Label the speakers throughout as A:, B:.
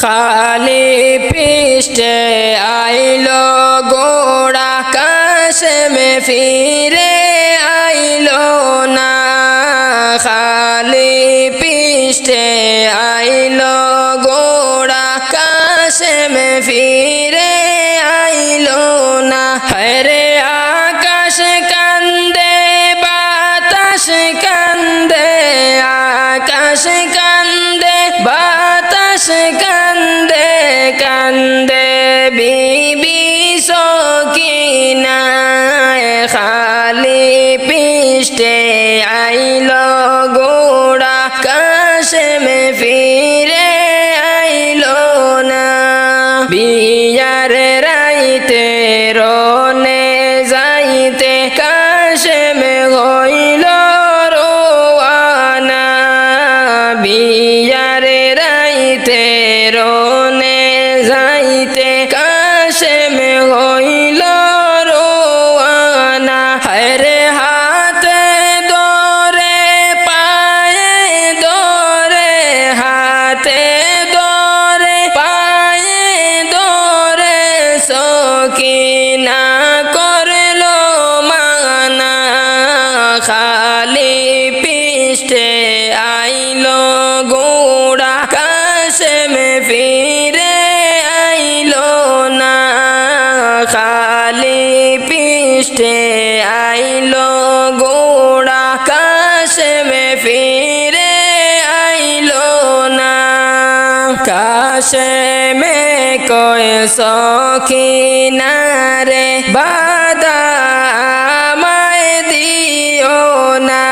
A: খালি পৃষ্ঠে আইল গোড়া কাশমে ফিরে সকিনা করল মানা, খালি পৃষ্ঠে আইলো গোড়া কাশমে ফিরে আইলো না, খালি পৃষ্ঠে আইলো গোড়া কাশমে ফিরে আইলো না কাশমে কয় সখিনারে বাদা আমায় দিও না।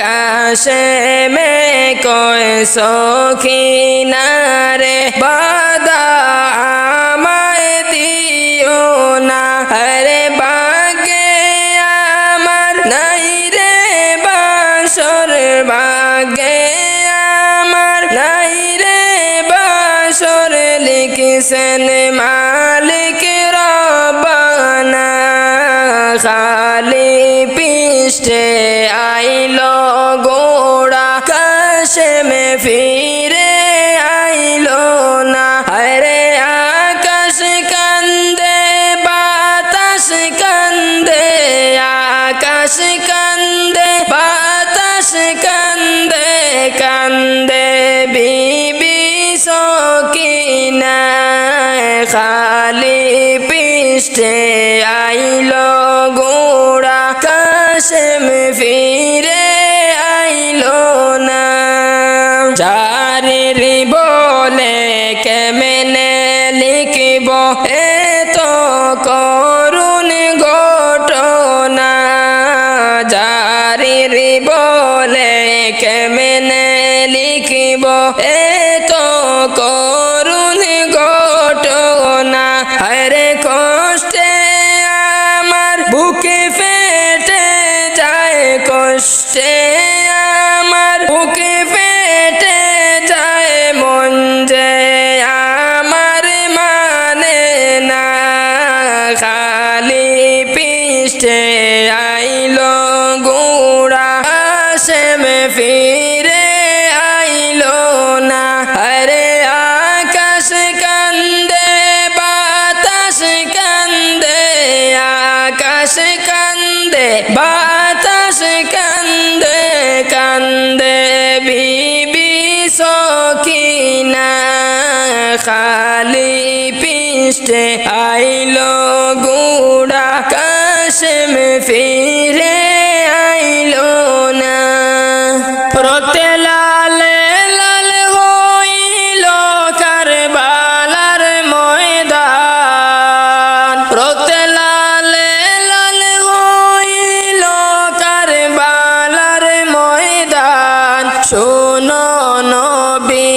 A: কাশমে কয় সখিনারে লিখছেন মালিক রবানা খালি পৃষ্ঠে আইল গোড়া কাশমে ফিরে আইল না। হরে আকাশ কান্দে, বাতাস কান্দে, আকাশ খালি পৃষ্ঠে আইল। পৃষ্ঠে আইল গুড়া কাশম ফিরে আইল না। প্রতে লাল লাল হইল কারবালার ময়দান। প্রতে লাল লাল হইল কারবালার ময়দান। শোনো নবীরাশিকান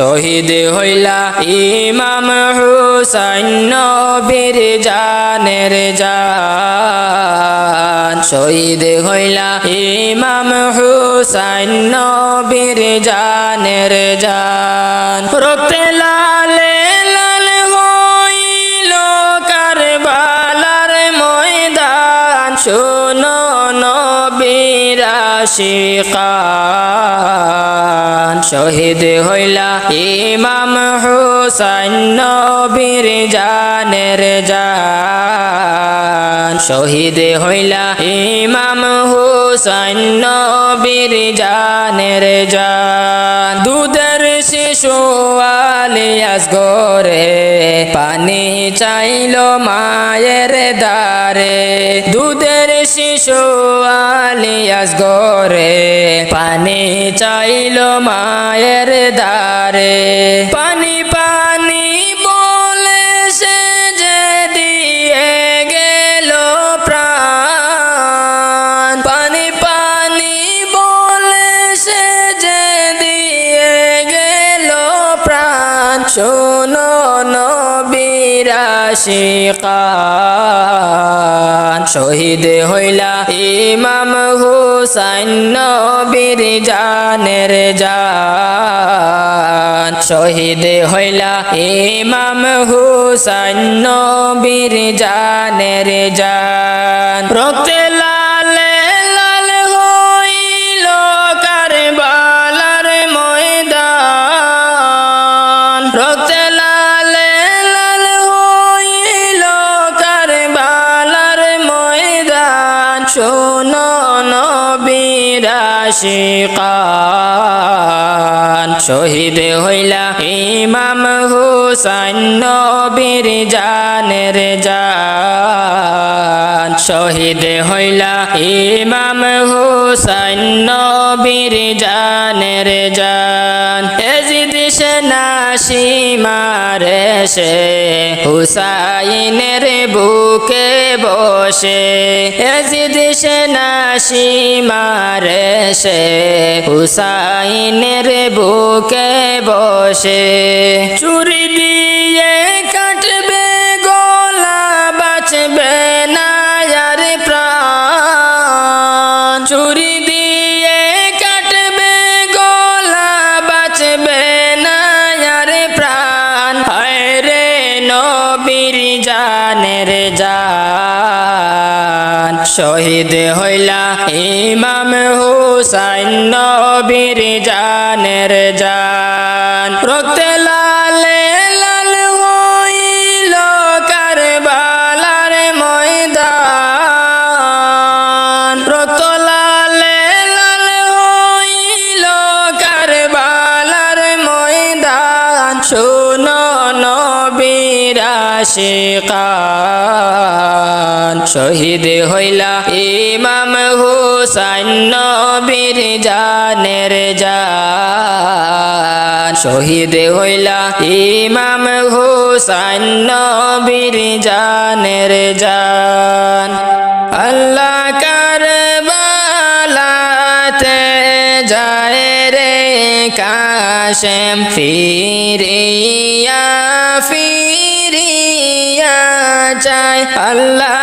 A: শহীদ হইলা ইমাম হুসাইন নবীর জানের জান। শহীদ হইলা ইমাম হুসাইন নবীর জানের জান। রক্তে লালে লাল হইল কারবালার ময়দান। শোনো নবীর আশিকান শহীদ হইলা ইমাম হুসাইন নবীর জানের জান। শহীদ হইলা ইমাম হুসাইন নবীর জানের জান। দুধের শিশু আলিয়াস গরে পানি চাইল মায়ের দারে দুধের শিশু আলিয়াস গরে পানি চাইল মায়ের দারে পানি পানি নবীরাশিকান শহীদ হইলা ইমাম হুসাইন নবীর জানের জান। শহীদ হইলা ইমাম হুসাইন নবীর জানের জান। রক্তে নবীরাশিকান শহীদ হইলা। ইমাম হুসাইন নবীর জানের জান শহীদ হইলা। ইমাম হুসাইন নবীর জানের জান। সীমারে সে হুসাইনের বুকে বসে। এজিদ সেনা সীমারে সে হুসাইনের বুকে বসে। চুরি দিয়ে কাটবে, গলা বাঁচবে। শহীদ হইলা ইমাম হুসাইন নবীর জানের জান। রক্তে লালে লাল হইল কারবালার ময়দান। রক্ত লালে লাল হইল কারবালার ময়দান। নবীরাশিকান শহীদ হইলা ইমাম হুসাইন নবীর জানের জান। শহীদ হইলা ইমাম হুসাইন নবীর জানের জান। আল্লাহ কারবালাতে যায় রে কাশেম, ফিরিয়া ফিরিয়া যায় আল্লাহ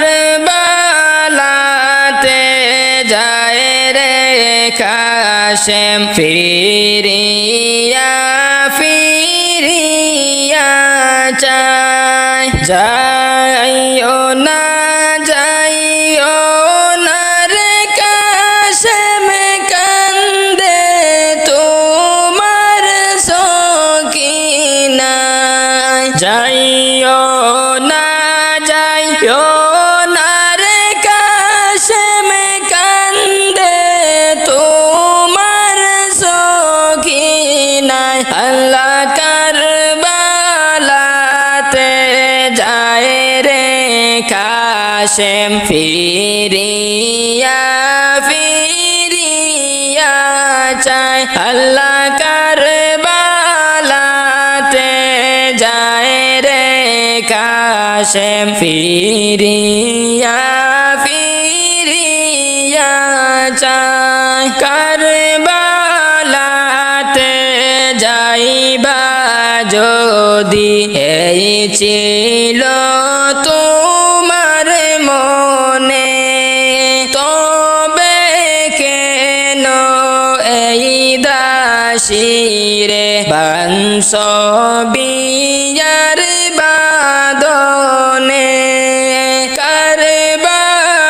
A: কারবালাতে যায় রে কাশেম। ফিরিয়া ফিরিয়া যায় ফিরিয়া ফিরিয়া চায় আল্লাহ কারবালাতে যায় রে কাশে ফিরিয়া ফিরিয়া চায় কারবালাতে বাংশ বিয়ার বাদনে কারবালাতে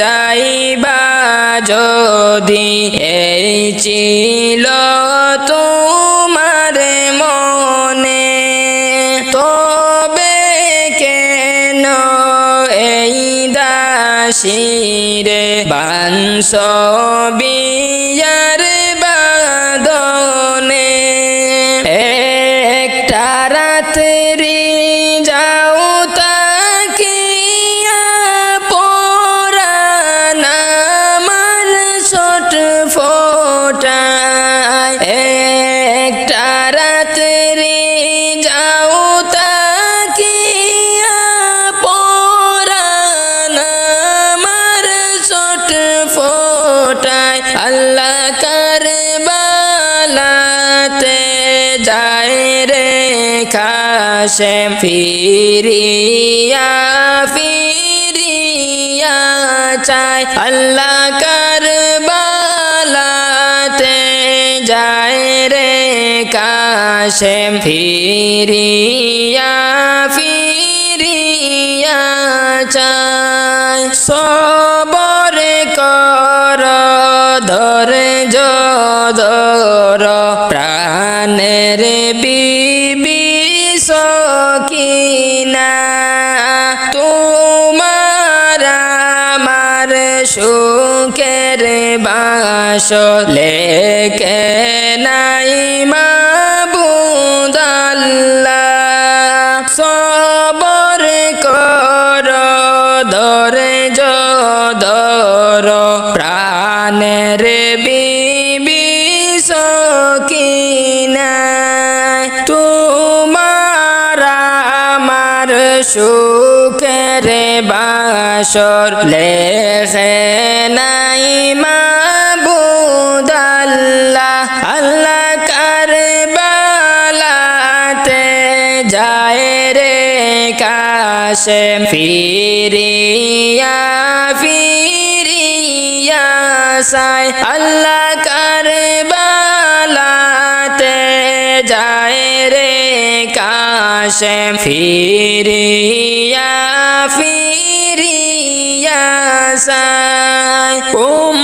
A: যাইবা যদি এই ছিল তোমার মনে, তবে কেন এই দাসিরে বাংশ খাসে ফিরিয়া ফিরিয়া চায় আল্লাহ কারবালাতে যায় রে কাশে। ফিরিয়া ফিরিয়া চায় সবর কর ধর, প্রাণের বিবি বাস লেকে নাই মাবুদাল্লাহ সবর কর, ধর প্রাণের তোমার আমার সুখের বাসর লেখে নাই মাবুদাল্লাহ আল্লাহ কারবালাতে যায় রে কাশে। ফিরিয়া ফিরিয়া সাই, আল্লাহ কারবালাতে যায় রে কাশে। ফিরিয়া ফিরিয়া সাই উম্মতেরি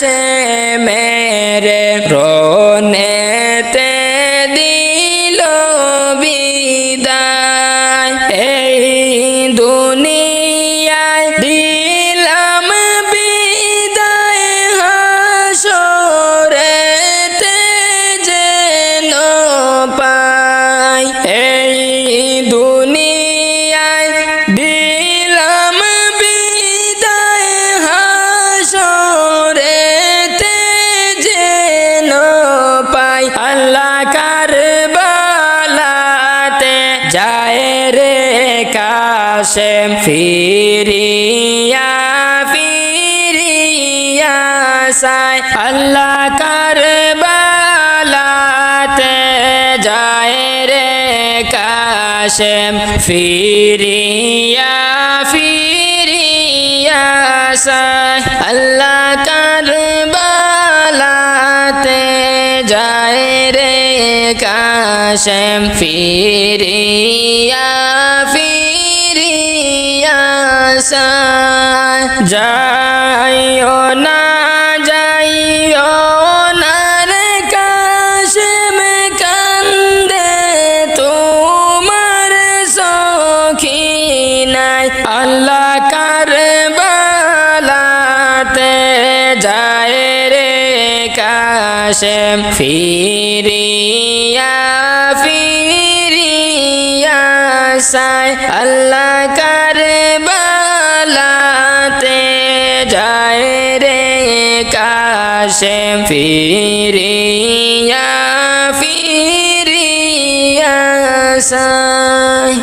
A: কাশে যায় রে কাশে ফিরিয়া ফিরিয়া সাই আল্লাহ কারবালাতে যায় রে কাশে ফিরিয়া ফিরিয়া সাই আল্লাহ কাশেম ফিরিয়া ফিরিয়া যাইও না যাইও না রে কাশেম, কান্দে তোমার সখী নাই। আল্লাহ কারবালাতে যায় রে কাশেম, ফিরিয়া সাই আল্লাহ কারে বালাতে যায় রে কাশে ফিরিয়া ফিরিয়া আশায়।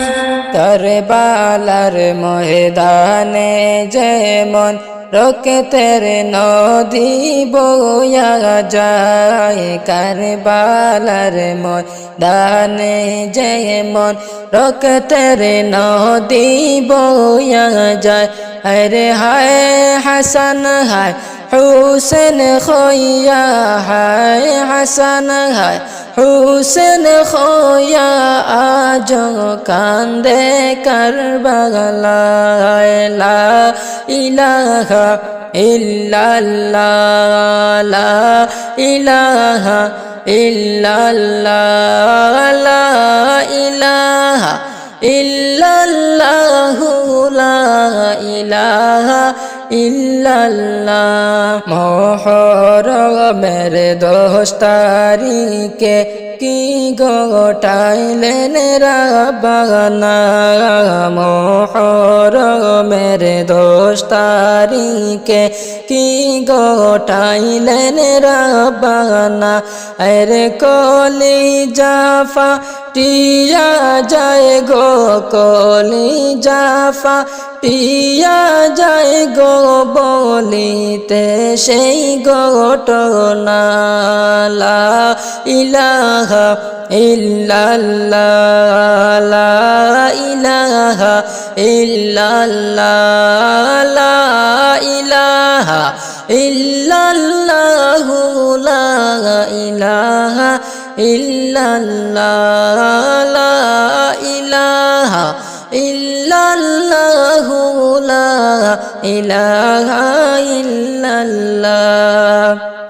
B: তার বালার ময়দানে যেমন রক্তের নদী বয়া যায়, কারবালার ময়দানে যেমন রক্তের নদী বয়া যায়। আরে হায় হাসান, হায় হুসেন খোয়া হায় হাসান, হায় হুসেন খোয়া আজ কান্দে কারবালা ইলাহা ইল্লাল্লাহ ইলাহা ইল্লাল্লাহ ইল্লাল্লাহ, মোহরমের দোষ তারিখে কি গোটাইলেন রাবানা মোহরমের দোষ তারিখে কি গোটাইলেন রাবানা আরে কলি জাফা টিয়া যায় গো কলি জাফা টিয়া যায় গো বলিতে, সেই ঘটনা লা ইলাহা ইল্লাল্লাহ, লা ইলাহা ইল্লাল্লাহ, লা ইলাহা ইল্লাল্লাহ, লা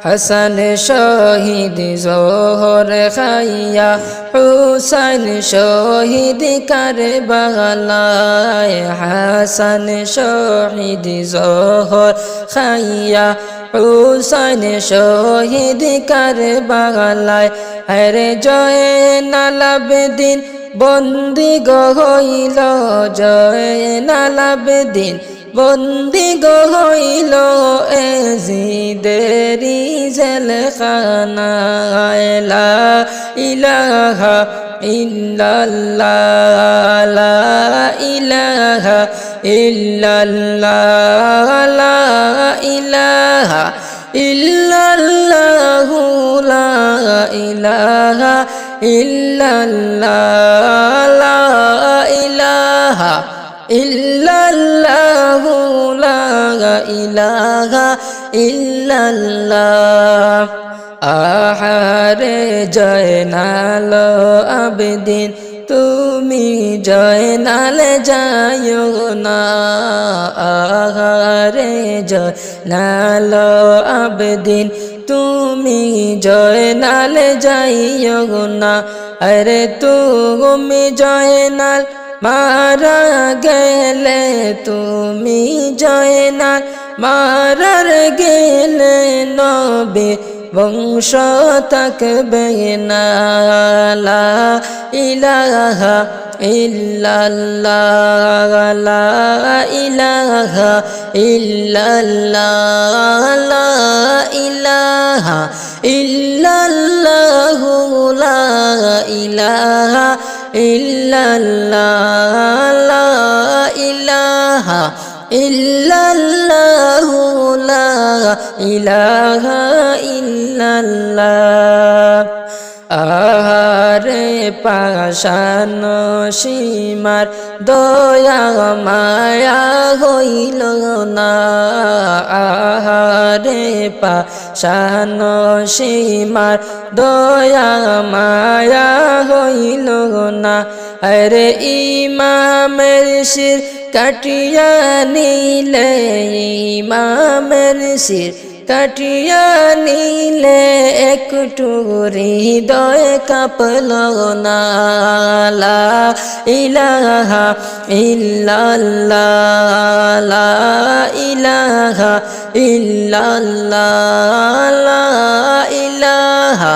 B: হাসান শহীদ জোহর খাইয়া, হুসাইন শহীদ কারবালায়, হাসান শহীদ জোহর খাইয়া, হুসাইন শহীদ কারবালায়। হরে জয় নালাবেদিন বন্দি গহইল, জয় নালাবেদিন বন্দি গহইল, এজিদেরি জেলখানায়, লা ইলাহা ইল্লাল্লাহ, লা ইলাহা ইল্লাল্লাহ, লা ইলাহা ইল্লাল্লাহ লা ইলাহা ইল্লাল্লাহ লা ইলাহা ইল্লাল্লাহ লা ইলাহা ইল্লাল্লাহ। আহারে জয়নাল আবেদিন তুমি জয়নাল যায় না, আহারে জয়নাল আবেদিন। তুমি জয়নাল যাইও না, আরে তুমি জয়নাল মারা গেলে, তুমি জয়নাল মারার গেলে নবে বংশ থাকবে না লা ইলাহা ইল্লাল্লাহ লা ইলাহা ইল্লাল্লাহ লা ইলাহা ইল্লাল্লাহ, লা ইলাহা ইল্লাল্লাহ ইলাহা ইল্লাল্লাহ লা ইলাহা ইল্লাল্লাহ। আহারে পাশান সীমার দয়া মায়া হইল না। আহারে পাশান সীমার দয়া মায়া হইল না। আরে ইমামের শির কাটিয়া নিলে ইমামের শির কাটিয়া নিলে, একটু হৃদয় কাপল না। লা ইলাহা ইল্লাল্লাহ ইলাহা ইল্লাল্লাহ ইলাহা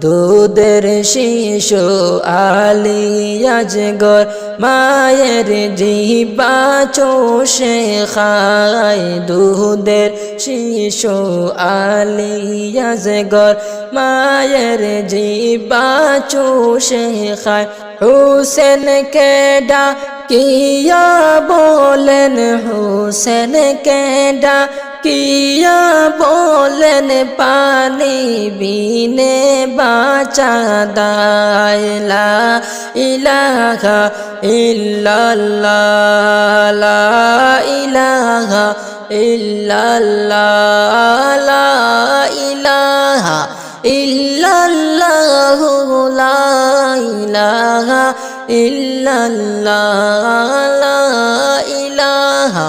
B: দুধের শিশু আলিয়াজ গর মায়ের জিবা চোষে খায় দুধের শিশু আলিয়াজ গর মায়ের জিবা চোষে খায়। হুসেন কেডা কিয়া বলেন হুসেন কেডা কিয়া বলেন পানি বিনে বাঁচা দায়লা ইলাহা ইল্লাল্লাহ ইলাহা ইল্লাল্লাহ ইলাহা ইল্লাল্লাহ লা ইলাহা ইল্লাল্লাহ ইলাহা